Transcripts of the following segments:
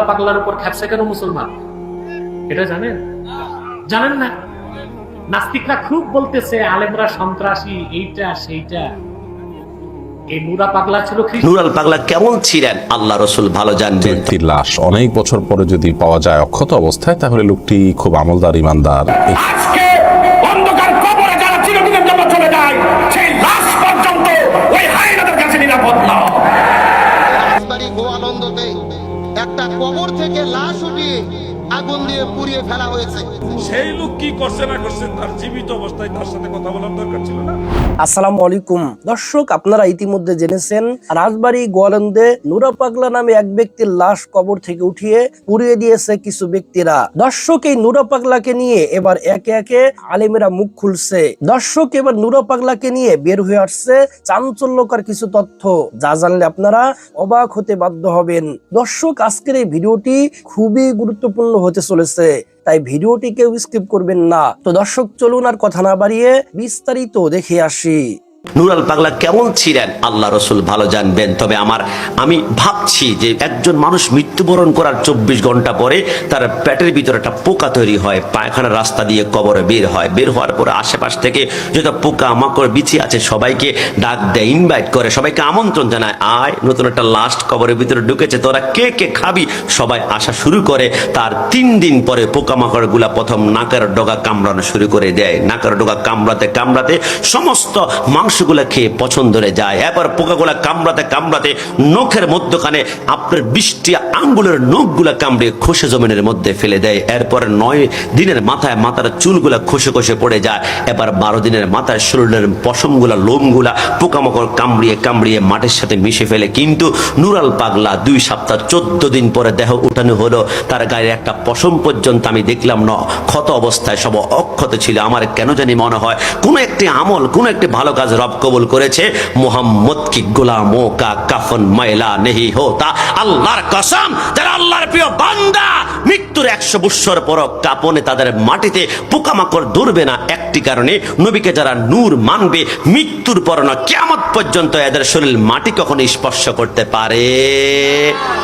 পাগলার উপর খেপসে কেন মুসলমান? এটা জানেন? জানেন না? নাস্তিকরা খুব বলতেছে আলেমরা সন্ত্রাসী এইটা সেইটা। এই নুরা পাগলা ছিল খ্রিস্ট। নুরাল পাগলা কেমন ছিলেন? আল্লাহ রসুল ভালো জানবেন ব্যক্তির লাশ। অনেক বছর পরে যদি পাওয়া যায় অক্ষত অবস্থায় তাহলে লোকটি খুব আমলদার ইমানদার। কবর থেকে আগুন দিয়ে পুড়িয়ে ফেলা হয়েছে। সেই লোক কি করছে না করছে তার জীবিত অবস্থায় তার সাথে কথা বলার দরকার ছিল না? আসসালামু আলাইকুম। দর্শক আপনারা ইতিমধ্যে জেনেছেন রাজবাড়ী গোয়ালন্দে নুরা পাগলা নামে এক ব্যক্তির লাশ কবর থেকে উঠিয়ে পুড়িয়ে দিয়েছে কিছু ব্যক্তিরা। দর্শক এই নুরা পাগলাকে নিয়ে এবার একে একে আলেমেরা মুখ খুলছে। দর্শক এবার নুরা পাগলাকে নিয়ে বের হয়ে আসছে চাঞ্চল্যকর কিছু তথ্য। যা জানলে আপনারা অবাক হতে বাধ্য হবেন। দর্শক আজকের এই ভিডিওটি খুবই গুরুত্বপূর্ণ হতে চলেছে, তাই ভিডিওটি কেউ স্কিপ করবেন না। তো দর্শক, চলুন আর কথা না বাড়িয়ে বিস্তারিত দেখে আসি। নুরাল পাগলা কেমন ছিলেন? আল্লাহ রসুল ভালো জানবেন। তবে আমার, আমি ভাবছি যে একজন মানুষ মৃত্যুবরণ করার চব্বিশ ঘণ্টা পরে তার পেটের ভিতরে একটা পোকা তৈরি হয়, পায়খানার রাস্তা দিয়ে কবরে বের হয়। বের হওয়ার পরে আশেপাশ থেকে যত পোকা মাকড় বিছিয়ে আছে, সবাইকে ডাক দেয় ইনভাইট করে, সবাইকে আমন্ত্রণ জানায়। আয়, নতুন একটা লাস্ট কবরের ভিতরে ঢুকেছে, তোরা কে কে খাবি? সবাই আসা শুরু করে, তার তিন দিন পরে পোকামাকড়গুলা প্রথম নাকের ডগা কামড়ানো শুরু করে দেয়। নাকের ডগা কামড়াতে কামড়াতে সমস্ত মাংসগুলা খেয়ে পছন্দরে যায়। এবার পোকাগুলা কামড়াতে কামড়াতে নখের মধ্যখানে আপনার বৃষ্টি আঙ্গুলের নখগুলা কামড়ে খসে জমিনের মধ্যে ফেলে দেয়। এরপরে নয় দিনের মাথায় মাথার চুলগুলা খসে খসে পড়ে যায়। এবার বারো দিনের মাথায় শরীরের পশমগুলা, লোমগুলা পোকামাকড় কামড়িয়ে কামড়িয়ে মাটির সাথে মিশে ফেলে। কিন্তু নুরাল পাগলা দুই সপ্তাহ চোদ্দ দিন পরে দেহ উঠানো হলো। তার গায়ে একটা পশম পর্যন্ত আমি দেখলাম না। ক্ষত অবস্থায় সব অক্ষত ছিল। আমার কেন জানি মনে হয়, কোন একটি আমল, কোন একটি ভালো কাজ রব কবুল করেছে, মোহাম্মদ কি গোলাম কা কাফন ময়লা নেহি হোতা? আল্লাহর কসম, যারা আল্লাহর প্রিয় বান্দা মৃত্যুর একশো বৎসর পর কাপনে তাদের মাটিতে পোকামাকড় ধরবে না। একটি কারণে নবীকে যারা নূর মানবে, মৃত্যুর পর না কেমন পর্যন্ত এদের শরীর মাটি কখনো স্পর্শ করতে পারে।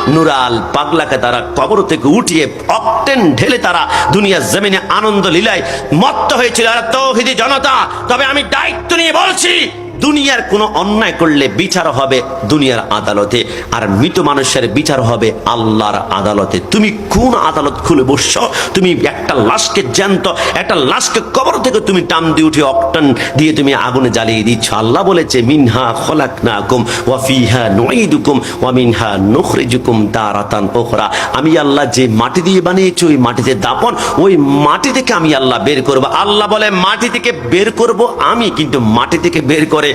নুরাল পাগলাকে তারা কবর থেকে উঠিয়ে অক্টেন ঢেলে তারা দুনিয়ার জমিনে আনন্দ লীলায় মত্ত হয়েছিল। তৌহিদি জনতা, তবে আমি দায়িত্ব নিয়ে বলছি দুনিয়ার কোনো অন্যায় করলে বিচার হবে দুনিয়ার আদালতে। আর মৃত মানুষের বিচার হবে আল্লাহর আদালতে। তুমি কোন আদালত খুলে বসছ? তুমি একটা লাশকে জ্যান্ত, একটা লাশকে কবর থেকে তুমি টান দিয়ে উঠে অকটান দিয়ে তুমি আগুনে জ্বালিয়ে দিচ্ছ। আল্লাহ বলেছে, মিনহা খলাক না কুম ওয়াফিহা নঈদুকুম ওয়া মিনহা নুখরিজুকুম দারাতান উখরা। আমি আল্লাহ যে মাটি দিয়ে বানিয়েছি, ওই মাটিতে দাপন, ওই মাটি থেকে আমি আল্লাহ বের করব। আল্লাহ বলে, মাটি থেকে বের করব আমি, কিন্তু মাটি থেকে বের করে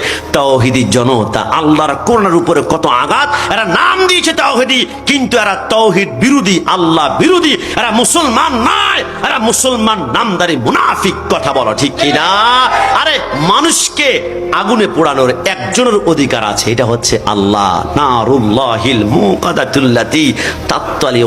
জনতা, আল্লাহর উপরে কত আঘাত, এরা নাম দিয়েছে কিন্তু এরা তৌহিদ বিরোধী, আল্লাহ বিরোধী, এরা মুসলমান নয়, এরা মুসলমান নামদারি মুনাফিক কথা বলো ঠিক কিনা? আরে মানুষকে আগুনে পোড়ানোর একজনের অধিকার আছে, এটা হচ্ছে আল্লাহ। নারুল্লাহিল মুকাদাতুল্লাতি তাত্তালি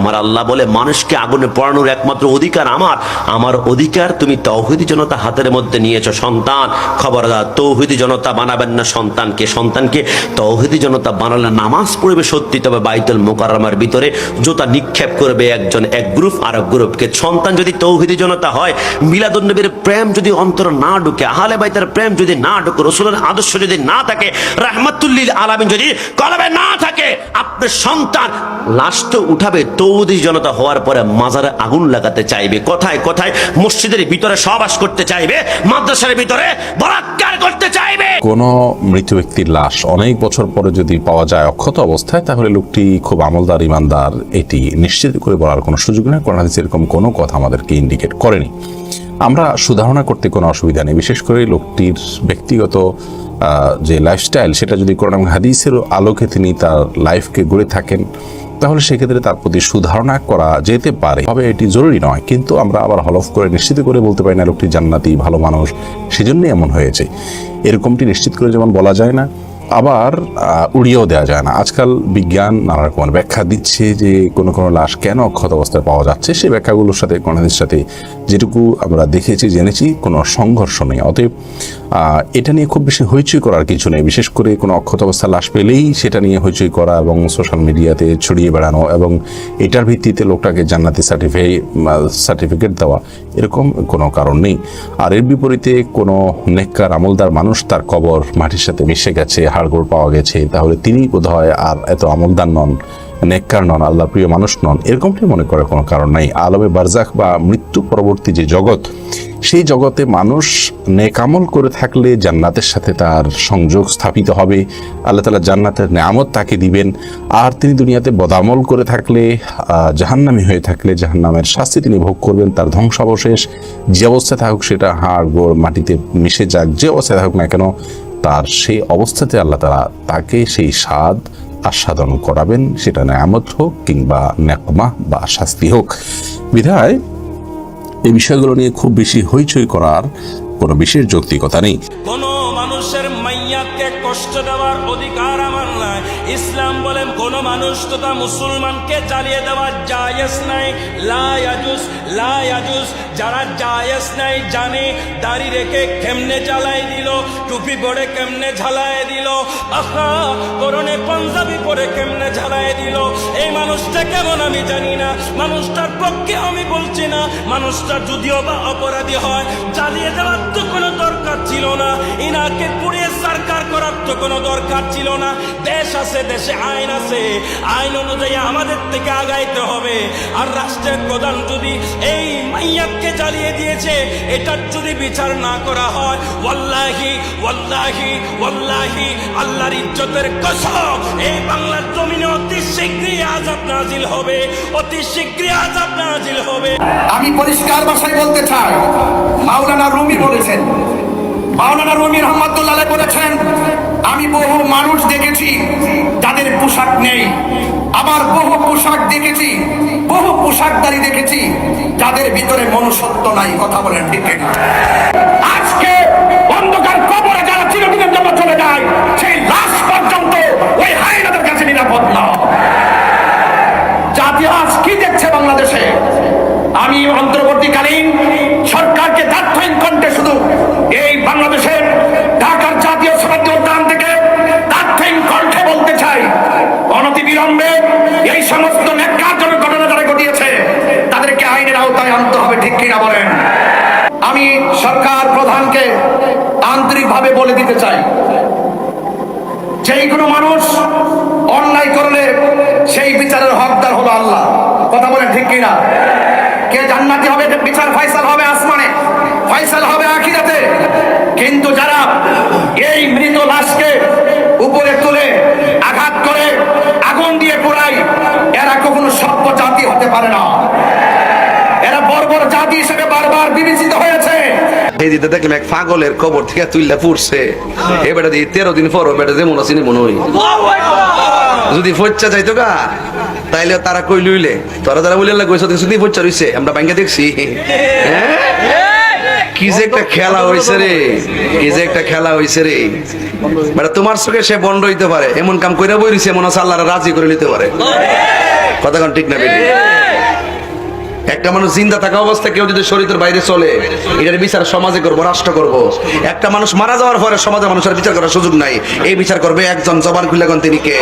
আমার আল্লাহ বলে, মানুষকে আগুনে পোড়ানোর একমাত্র অধিকার আমার। আমার অধিকার তুমি তৌহিদি জনতা হাতের মধ্যে নিয়েছো, সন্তান, খবরদার তৌহিদি জনতা বানাবেন না সন্তানকে। সন্তানকে তৌহিদি জনতা বানালে নামাজ পড়বে সত্যি, তবে বাইতুল মোকারমার ভিতরে জোতা নিক্ষেপ করবে একজন, এক গ্রুপ আর এক গ্রুপকে। সন্তান যদি তৌহিদি জনতা হয়, মিলাদুন্নবীর প্রেম যদি অন্তর না ঢুকে, আহলে বাইতের প্রেম যদি না ঢুকে, রসুলের আদর্শ যদি না থাকে, রাহমাতুল্লিল আলামিন যদি কলবে না থাকে আপনার সন্তান লাশ তো উঠাবে তৌদি জনতা হওয়ার পরে মাজারে আগুন লাগাতে চাইবে। কোথায় কোথায়? মসজিদের ভিতরে সহবাস করতে চাইবে, মাদ্রাসার ভিতরে বলাৎকার করতে চাইবে। কোনো মৃত ব্যক্তির লাশ অনেক বছর পরে যদি পাওয়া যায় অক্ষত অবস্থায়, তাহলে লোকটি খুব আমলদার, ইমানদার, এটি নিশ্চিত করে বলার কোনো সুযোগ নেই। কোরআন এরকম কোনো কথা আমাদেরকে ইন্ডিকেট করেনি। আমরা সুধারণা করতে কোনো অসুবিধা নেই। বিশেষ করে লোকটির ব্যক্তিগত যে লাইফস্টাইল সেটা যদি কোরআন হাদিসের আলোকে তিনি তার লাইফকে গড়ে থাকেন, তাহলে সেক্ষেত্রে তার প্রতি সুধারণা করা যেতে পারে। তবে এটি জরুরি নয়, কিন্তু আমরা আবার হলফ করে নিশ্চিত করে বলতে পারি না, লোকটি জান্নাতি, ভালো মানুষ, সেজন্যই এমন হয়েছে। এরকমটি নিশ্চিত করে যেমন বলা যায় না আবার উড়িয়েও দেওয়া যায় না। আজকাল বিজ্ঞান নানা রকমের ব্যাখ্যা দিচ্ছে যে কোনো কোনো লাশ কেন অক্ষত অবস্থায় পাওয়া যাচ্ছে সেই ব্যাখ্যাগুলোর সাথে গণহাদির সাথে যেটুকু আমরা দেখেছি, জেনেছি, কোনো সংঘর্ষ নেই। অতএব এটা নিয়ে খুব বেশি হইচই করার কিছু নেই। বিশেষ করে কোনো অক্ষত অবস্থায় লাশ পেলেই সেটা নিয়ে হইচই করা এবং সোশ্যাল মিডিয়াতে ছড়িয়ে বেড়ানো এবং এটার ভিত্তিতে লোকটাকে জান্নাতি সার্টিফাই সার্টিফিকেট দেওয়া, এরকম কোনো কারণ নেই। আর এর বিপরীতে কোনো নেককার, আমলদার মানুষ তার কবর মাটির সাথে মিশে গেছে হাড়গোড় পাওয়া গেছে, তাহলে তিনি বোধহয় আর এত আমলদার নন, নেককার নন আল্লাহ প্রিয় মানুষ নন এরকমটি মনে করার কোনো কারণ নাই? আলমে বারজাক বা মৃত্যু পরবর্তী যে জগৎ, সেই জগতে মানুষ নেকামল করে থাকলে জান্নাতের সাথে তার সংযোগ স্থাপিত হবে। আল্লাহ তালা জান্নাতের নেয়ামত তাকে দিবেন। আর তিনি দুনিয়াতে বদামল করে থাকলে জাহান্নামী হয়ে থাকলে জাহান্নামের শাস্তি তিনি ভোগ করবেন, তার ধ্বংসাবশেষ। যে অবস্থায় থাকুক সেটা হাড়, গোড়, মাটিতে মিশে যাক, যে অবস্থায় থাকুক না কেন তার সেই অবস্থাতে আল্লাহ তালা তাকে সেই স্বাদ আস্বাদন করাবেন। সেটা নামত হোক কিংবা ন্যাকমা বা শাস্তি হোক। বিধায় এই বিষয়গুলো নিয়ে খুব বেশি হইচই করার কোনো বিশেষ যৌক্তিকতা নেই। কোন মানুষের মাইয়াকে কষ্ট মানুষ তথা মুসলমানকে জ্বালিয়ে দেওয়া জায়েজ নাই। লায়াজুস লায়াজুস যারা জায়েজ নাই, জানে দাড়ি রেখে কেমনে জ্বালাই দিল, টুপি পরে কেমনে ঝালাই দিল, আহা করণে পাঞ্জাবি পরে কেমনে ঝালাই দিল, এই মানুষটা কেমন আমি জানি না, মানুষটার পক্ষে আমি বলছি না, মানুষটা যদিও বা অপরাধী হয়, জ্বালিয়ে দেওয়ার তো কোনো দরকার ছিল না, ইনাকে পুড়িয়ে সরকার করার তো কোনো দরকার ছিল না, দেশ আছে, দেশে আইন আছে আইন অনুযায়ী আমাদের থেকে আগাইতে হবে। আর রাষ্ট্রের প্রধান যদি এই মাইয়াকে জ্বালিয়ে দিয়েছে, এটার যদি বিচার না করা হয়, ওয়াল্লাহি ওয়াল্লাহি ওয়াল্লাহি, আল্লাহর ইজ্জতের কসম, এই বাংলার জমিনে অতি শীঘ্রই আজাব নাজিল হবে, অতি শীঘ্রই আজাব নাজিল হবে। আমি পরিষ্কার ভাষায় বলতে চাই, মাওলানা রুমি বলেছেন মাওলানা রুমি রহমতুল্লাহ বলেছেন, আমি বহু মানুষ দেখেছি, যাদের পোশাক নেই। আবার বহু পোশাক দেখেছি, বহু পোশাকদারি দেখেছি, যাদের ভিতরে মনুষ্যত্ব নাই। কথা বলেন ঠিক? আজকে অন্ধকার কবরে যারা চিরদিনের জন্য চলে যায়, সেই লাশ পর্যন্ত ওই হাইনাদের কাছে নিরাপদ না। আজ কি দেখছে বাংলাদেশে? আমি অন্তর্বর্তীকালীন সরকারকে দিতে চাই। যেই কোনো মানুষ অন্যায় করলে সেই বিচারের হকদার হলো আল্লাহ। কথা বলে ঠিক কিনা? কে জান্নাতি হবে বিচার ফয়সাল হবে আসমানে? ফয়সাল হবে আখিরাতে। কিন্তু যারা এই মৃত লাশকে উপরে তুলে আঘাত করে আগুন দিয়ে পোড়ায় এরা কখনো সভ্য জাতি হতে পারে না এরা বর্বর জাতি হিসেবে বারবার বিবেচিত হয়েছে এই দিতে দেখলাম এক পাগলের কবর থেকে তুইলা পুড়ছে এ বেটা দিয়ে তেরো দিন পর বেটা যেমন আছে মনে হই যদি ফচ্চা যাইতো গা তাইলে তারা কই লইলে তোরা যারা বলে কইছ শুধু ফচ্চা রইছে আমরা ব্যাংকে দেখছি। হ্যাঁ? কি যে একটা খেলা হইছে রে কি যে একটা খেলা হইছে রে। বেটা তোমার চোখে সে বন্ধ হইতে পারে এমন কাম কইরা বই রইছে মনে হচ্ছে আল্লাহরা রাজি করে নিতে পারে। কথা ঠিক না বেটি? একটা মানুষ জিন্দা থাকা অবস্থায় কেউ যদি শরীরের বাইরে চলে, এটার বিচার সমাজে করব, রাষ্ট্র করব। একটা মানুষ মারা যাওয়ার পরে সমাজে মানুষের বিচার করার সুযোগ নাই। এই বিচার করবে একজন জবান খুলেগন তিনি কে?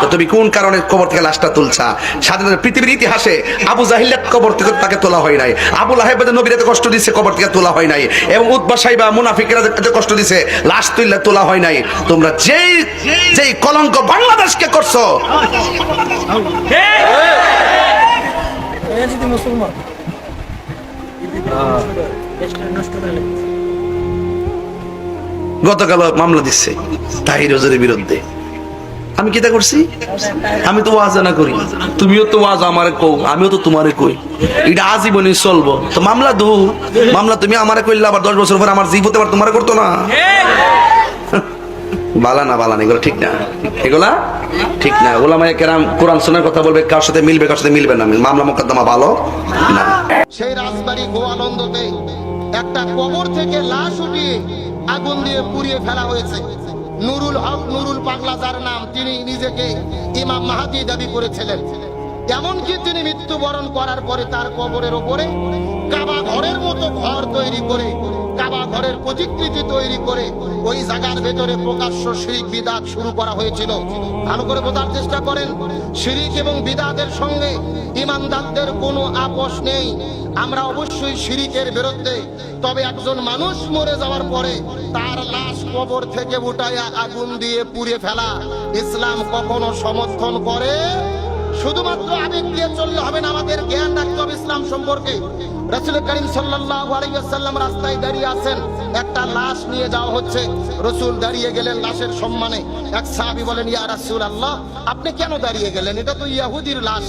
তো তুমি কোন কারণে কবর থেকে লাশটা তুলছা? স্বাধীনতা পৃথিবীর ইতিহাসে আবু জাহিল্লা কবর থেকে তাকে তোলা হয় নাই। আবু লাহেবেদের নবীর এত কষ্ট দিচ্ছে কবর থেকে তোলা হয় নাই। এবং উদ্বা সাহেবা মুনাফিকেরা কষ্ট দিছে, লাশ তুললে তোলা হয় নাই। তোমরা যেই যেই কলঙ্ক বাংলাদেশকে করছ গতকাল মামলা দিচ্ছে তাহির ওজের বিরুদ্ধে। আমি কিতা করছি? আমি তো ওয়াজ করি। তুমিও তো ওয়াজ আমার কও, আমিও তো তোমারে কই। এটা আজীবনই চলবো। তো মামলা দু, মামলা তুমি আমারে কইলে, আবার দশ বছর পরে আমার জীব হতে পারে, তোমারে করতো না। বালা না বালা না, এগুলো ঠিক না। এগুলা ঠিক না। ওলা মায়ে কেরাম কোরআন শোনার কথা বলবে, কার সাথে মিলবে, কার সাথে মিলবে না। মামলা মোকদ্দমা ভালো না। সেই রাজবাড়ি গোয়ালন্দতে একটা কবর থেকে লাশ উঠিয়ে আগুন দিয়ে পুড়িয়ে ফেলা হয়েছে। নুরুল হক, নুরুল পাগলা যার নাম, তিনি নিজেকে ইমাম মাহাদি দাবি করেছিলেন। এমনকি তিনি মৃত্যুবরণ করার পরে তার কবরের ওপরে কাবা ঘরের মতো ঘর তৈরি করে কাবা ঘরের প্রতিকৃতি তৈরি করে ওই জায়গার ভেতরে প্রকাশ্য শিরিক বিদাত শুরু করা হয়েছিল। ভালো করে বোঝার চেষ্টা করেন, শিরিক এবং বিদাতের সঙ্গে ইমানদারদের কোনো আপোষ নেই। আমরা অবশ্যই শিরিকের বিরুদ্ধে, তবে একজন মানুষ মরে যাওয়ার পরে তার লাশ কবর থেকে উঠাইয়া আগুন দিয়ে পুড়ে ফেলা। ইসলাম কখনো সমর্থন করে শুধুমাত্র আবেগ দিয়ে চললে হবে না, আমাদের জ্ঞান রাখতে হবে ইসলাম সম্পর্কে। রসুল করিম আলাইহি রাস্তায় দাঁড়িয়ে আছেন, একটা লাশ নিয়ে যাওয়া হচ্ছে। রসুল দাঁড়িয়ে গেলেন লাশের সম্মানে। এক সাহাবী বলেন, ইয়া রাসুল আল্লাহ আপনি কেন দাঁড়িয়ে গেলেন? এটা তো ইয়াহুদির লাশ।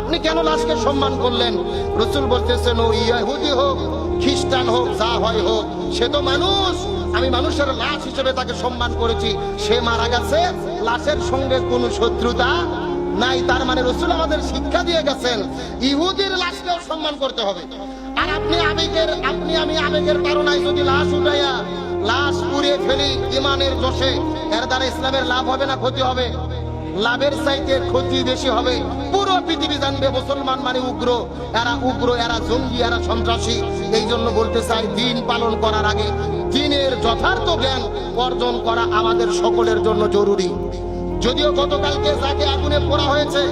আপনি কেন লাশকে সম্মান করলেন? রসুল বলতেছেন, ও ইয়াহুদি হোক, খ্রিস্টান হোক, যা হয় হোক, সে তো মানুষ। আমি মানুষের লাশ হিসেবে তাকে সম্মান করেছি। সে মারা গেছে, লাশের সঙ্গে কোনো শত্রুতা নাই, তার মানে রসুল আমাদের শিক্ষা দিয়ে গেছেন, ইহুদির লাশকেও সম্মান করতে হবে। আর আপনি আবেগের, আপনি আমি আবেগের কারণায় যদি লাশ উঠাইয়া, লাশ পুড়িয়ে ফেলি ইমানের দোষে এর দ্বারা ইসলামের লাভ হবে না, ক্ষতি হবে? লাভের চাইতে ক্ষতি বেশি হবে। পুরো পৃথিবী জানবে, মুসলমান মানে উগ্র। এরা উগ্র, এরা জঙ্গি, এরা সন্ত্রাসী। এই জন্য বলতে চাই, দিন পালন করার আগে দিনের যথার্থ জ্ঞান অর্জন করা আমাদের সকলের জন্য জরুরি। যদিও গতকালকে যাকে আগুনে পোড়া হয়েছে,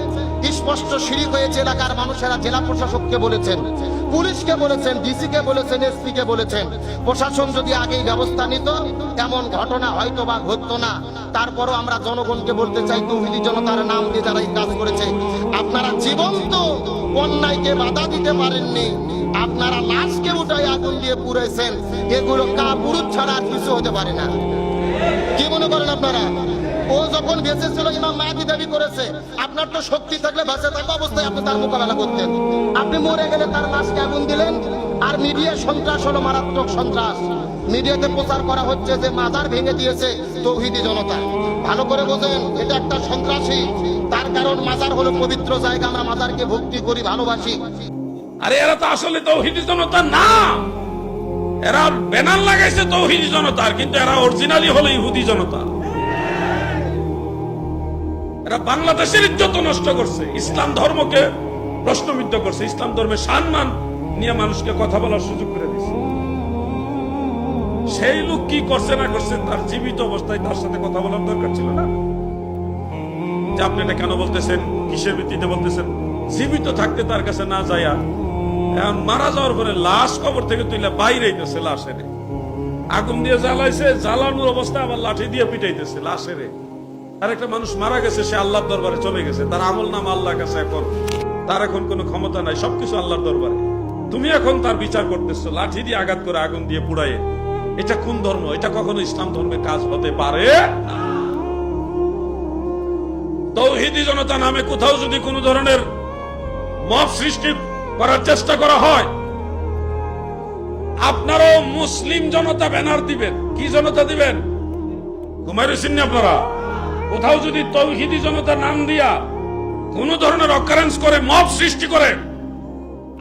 স্পষ্ট সিঁড়ি হয়েছে এলাকার মানুষেরা, জেলা প্রশাসককে বলেছেন, পুলিশকে বলেছেন ডিসি কে বলেছেন এসপি কে বলেছেন। প্রশাসন যদি আগেই ব্যবস্থা নিত, এমন ঘটনা হয়তো বা ঘটতো না। তারপরও আমরা জনগণকে বলতে চাই, তৌহিদি জনতার নাম দিয়ে যারা কাজ করেছে, আপনারা জীবন্ত অন্যায়কে বাধা দিতে পারেননি। আপনারা লাশকে উঠাই আগুন দিয়ে পুড়েছেন এগুলো কাপুরুষ ছাড়া আর কিছু হতে পারে না। কি মনে করেন আপনারা? ও যখন বেঁচে ছিল ইমাম মাহাদি দাবি করেছে, আপনার তো শক্তি থাকলে বেঁচে থাকা অবস্থায় আপনি তার মোকাবেলা করতেন। আপনি মরে গেলে তার লাশকে আগুন দিলেন? আর মিডিয়া সন্ত্রাস হলো মারাত্মক সন্ত্রাস। মিডিয়াতে প্রচার করা হচ্ছে যে মাজার ভেঙে দিয়েছে তৌহিদি জনতা। ভালো করে বোঝেন, এটা একটা সন্ত্রাসী। তার কারণ মাজার হলো পবিত্র জায়গা, আমরা মাজারকে ভক্তি করি, ভালোবাসি। আরে এরা তো আসলে তৌহিদি জনতা না! এরা ব্যানার লাগাইছে তৌহিদি জনতার কিন্তু এরা অরিজিনালি হলো ইহুদি জনতা। এরা বাংলাদেশের ইজ্জত নষ্ট করছে। ইসলাম ধর্মকে প্রশ্নবিদ্ধ করছে। ইসলাম ধর্মের সম্মান নিয়ে মানুষকে কথা বলার সুযোগ করে দিচ্ছে সেই লোক কি করছে না করছে, তার জীবিত অবস্থায় তার সাথে কথা বলার দরকার ছিল না। যে আপনি এটা কেন বলতেছেন? কিসের ভিত্তিতে বলতেছেন? জীবিত থাকতে তার কাছে না যায়া এখন মারা যাওয়ার পরে লাশ কবর থেকে তুইলে বাইরে গেছে লাশের। আগুন দিয়ে জ্বালাইছে, জ্বালানোর অবস্থা আবার লাঠি দিয়ে পিটাইতেছে লাশের। আর একটা মানুষ মারা গেছে, সে আল্লাহর দরবারে চলে গেছে। তার আমল নাম আল্লাহর কাছে এখন। তার এখন কোনো ক্ষমতা নাই, সবকিছু আল্লাহর দরবারে। তুমি এখন তার বিচার করতেছো, লাঠি দিয়ে আঘাত করে আগুন দিয়ে পুড়াইয়ে। এটা কোন ধর্ম? এটা কখনো ইসলাম ধর্মের কাজ হতে পারে? তৌহিদি জনতা নামে কোথাও যদি কোনো ধরনের মব সৃষ্টি করার চেষ্টা করা হয়, আপনারাও মুসলিম জনতা ব্যানার দিবেন। কি জনতা দিবেন? ঘুমাই সিন্নি আপনারা। কোথাও যদি তৌহিদি জনতা নাম দিয়া কোন ধরনের অকারেন্স করে মব সৃষ্টি করে,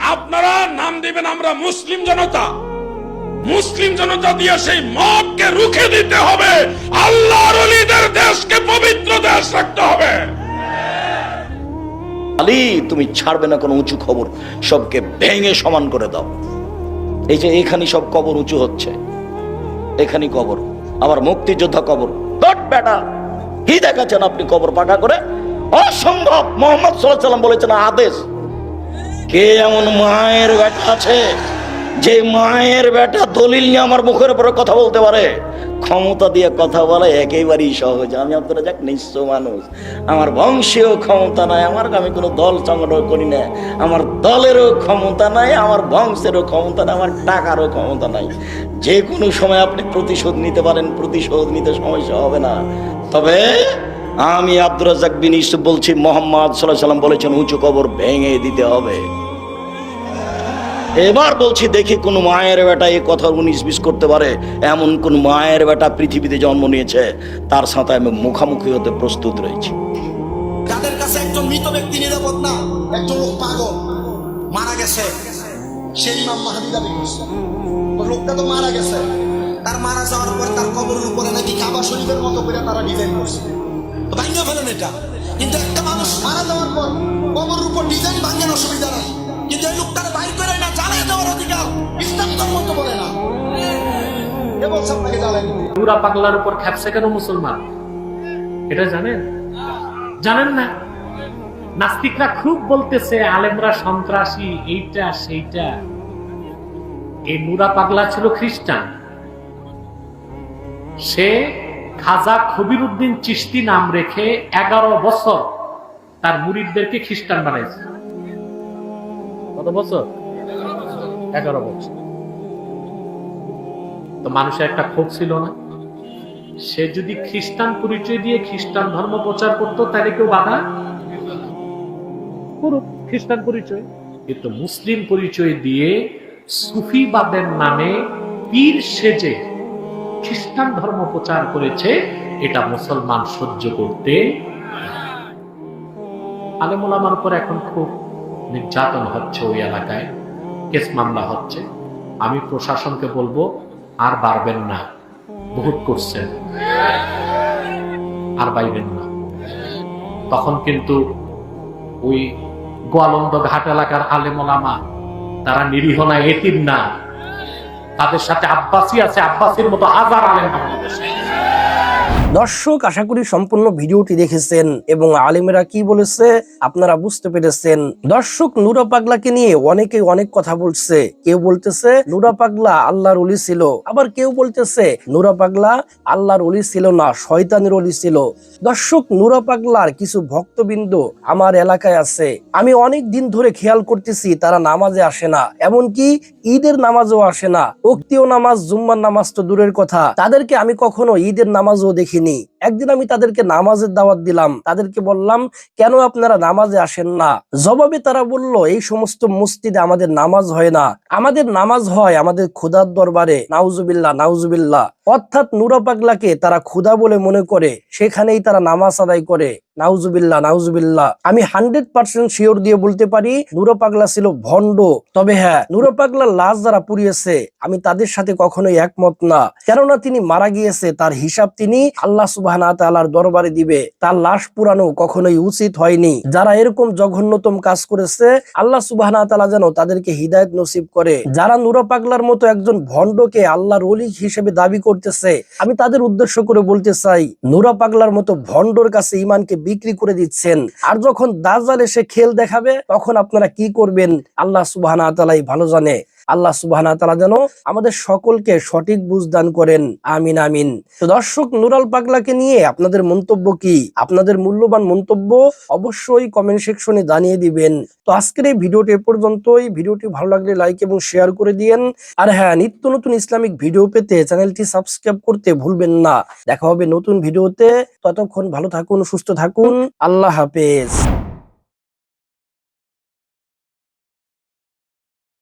আপনারা নাম দিবেন আমরা মুসলিম জনতা। মুসলিম জনতা দিয়ে সেই মবকে রুখে দিতে হবে। আল্লাহর অলিদের দেশকে পবিত্র দেশ রাখতে হবে। আলী, তুমি ছাড়বে না কোনো উঁচু খবর। সবকে ভেঙে সমান করে দাও। এই যে এখানে সব কবর উঁচু হচ্ছে। এখানে কবর। আবার মুক্তিযোদ্ধা কবর। বেটা। কি দেখাচ্ছেন আপনি কবর পাকা করে? অসম্ভব। মোহাম্মদ সাল্লাম বলেছেন, আদেশ, কে এমন মায়ের বেটা আছে যে মায়ের বেটা দলিল নিয়ে আমার মুখের উপরে কথা বলতে পারে? ক্ষমতা দিয়ে কথা বলা একেবারেই সহজ। আমি আপনারা যাক নিঃস্ব মানুষ। আমার বংশীয় ক্ষমতা নাই, আমার আমি কোনো দল সংগ্রহ করি না। আমার দলেরও ক্ষমতা নাই, আমার বংশেরও ক্ষমতা নাই, আমার টাকারও ক্ষমতা নাই। যে কোনো সময় আপনি প্রতিশোধ নিতে পারেন, প্রতিশোধ নিতে সমস্যা হবে না। তবে আমি আব্দুর রাজাক বিন বলছি, মোহাম্মদ সাল্লাহ সাল্লাম বলেছেন, উঁচু কবর ভেঙে দিতে হবে। এবার বলছি, দেখি কোন মায়ের বেটা এই কথা উনিশ বিশ করতে পারে। এমন কোন মায়ের বেটা পৃথিবীতে জন্ম নিয়েছে, তার সাথে আমি মুখামুখি হতে প্রস্তুত রয়েছি। যাদের কাছে একজন মৃত ব্যক্তি নিরাপদ না, একজন লোক পাগল, মারা গেছে। সেই ইমাম মাহাদি লোকটা তো মারা গেছে। তার মারা যাওয়ার পর তার কবরের উপরে নাকি কাবা শরীফের মতো করে তারা ডিজাইন করছে। ভাঙিয়ে ফেলেন এটা। কিন্তু একটা মানুষ মারা যাওয়ার পর কবরের উপর ডিজাইন ভাঙেন অসুবিধা নাই। কিন্তু এই লোকটার নুরা পাগলার উপর খ্যাপসে কেন মুসলমান? এটা জানেন? জানেন না? নাস্তিকরা খুব বলতেছে, আলেমরা সন্ত্রাসী, এইটা, সেইটা। এই নুরা পাগলা ছিল খ্রিস্টান। সে খাজা খবির উদ্দিন চিস্তি নাম রেখে এগারো বছর তার মুরিদদেরকে খ্রিস্টান বানাইছে। কত বছর? এগারো বছর। তো মানুষের একটা ক্ষোভ ছিল না। সে যদি খ্রিস্টান পরিচয় দিয়ে খ্রিস্টান ধর্ম প্রচার করতো, তাহলে কেউ বাধা খ্রিস্টান পরিচয়। কিন্তু মুসলিম পরিচয় দিয়ে সুফিবাদের নামে পীর সেজে খ্রিস্টান ধর্ম প্রচার করেছে, এটা মুসলমান সহ্য করতে আলেমুলামার উপর এখন খুব নির্যাতন হচ্ছে ওই এলাকায়। কেস মামলা হচ্ছে। আমি প্রশাসনকে বলব, আর বাড়বেন না। বহুত করছেন, আর বাইবেন না। তখন কিন্তু ওই গোয়ালন্দ ঘাট এলাকার আলেমলামা তারা নিরীহ না, এতিম না। তাদের সাথে আব্বাসী আছে, আব্বাসীর মতো হাজার আলেম বাংলাদেশে। দর্শক, আশা করি সম্পূর্ণ ভিডিওটি দেখেছেন এবং আলিমেরা কি বলেছে আপনারা বুঝতে পেরেছেন। দর্শক, নুরা পাগলাকে নিয়ে অনেকে অনেক কথা বলছে। কেউ বলতেছে, নুরা পাগলা আল্লাহর অলি ছিল। আবার কেউ বলতেছে, নুরা পাগলা আল্লাহর অলি ছিল না, শয়তানের অলি ছিল। দর্শক, নুরা পাগলার কিছু ভক্তবৃন্দ আমার এলাকায় আছে। আমি অনেক দিন ধরে খেয়াল করতেছি, তারা নামাজে আসে না। এমনকি ঈদের নামাজও আসে না। উক্তিও নামাজ, জুম্মার নামাজ তো দূরের কথা। তাদেরকে আমি কখনো ঈদের নামাজও দেখিনি একদিন আমি তাদেরকে নামাজের দাওয়াত দিলাম। তাদেরকে বললাম, কেন আপনারা নামাজে আসেন না? জবাবে তারা বলল, এই সমস্ত মসজিদে আমাদের নামাজ হয় না। আমাদের নামাজ হয় আমাদের খুদার দরবারে। নাউজুবিল্লা নাউজুবিল্লাহ। অর্থাৎ নুরা পাগলাকে তারা খুদা বলে মনে করে, সেখানেই তারা নামাজ আদায় করে। নাউজুবিল্লাহ নাউজুবিল্লাহ। আমি হান্ড্রেড পার্সেন্ট শিওর দিয়ে বলতে পারি নুরো পাগলা ছিল ভণ্ড। তবে হ্যাঁ নুরো পাগলার লাশ যারা পুড়িয়েছে, আমি তাদের সাথে কখনোই একমত না। কেননা তিনি মারা গিয়েছে, তার হিসাব তিনি আল্লাহ সুবাহ তাআলার দরবারে দিবে। তার লাশ পুরানো কখনোই উচিত হয়নি। যারা এরকম জঘন্যতম কাজ করেছে, আল্লাহ সুবাহ তাআলা যেন তাদেরকে হৃদায়ত নসিব করে। যারা নুরো পাগলার মতো একজন ভণ্ডকে আল্লাহর অলি হিসেবে দাবি করতেছে। আমি তাদের উদ্দেশ্য করে বলতে চাই, নুরা পাগলার মতো ভন্ডর কাছে ইমানকে বিক্রি করে দিচ্ছেন। আর যখন দাজাল এসে খেল দেখাবে, তখন আপনারা কি করবেন? আল্লাহ সুবাহ ভালো জানে। আল্লাহ সুবাহ যেন আমাদের সকলকে সঠিক বুঝদান করেন। আমিন আমিন। তো দর্শক, নুরাল পাগলাকে নিয়ে আপনাদের মন্তব্য কি? আপনাদের মূল্যবান মন্তব্য অবশ্যই কমেন্ট সেকশনে জানিয়ে দিবেন। তো আজকের এই ভিডিওটি এ পর্যন্তই। ভিডিওটি ভালো লাগলে লাইক এবং শেয়ার করে দিয়েন। আর হ্যাঁ নিত্য নতুন ইসলামিক ভিডিও পেতে চ্যানেলটি সাবস্ক্রাইব করতে ভুলবেন না। দেখা হবে নতুন ভিডিওতে। ততক্ষণ ভালো থাকুন, সুস্থ থাকুন। আল্লাহ হাফেজ।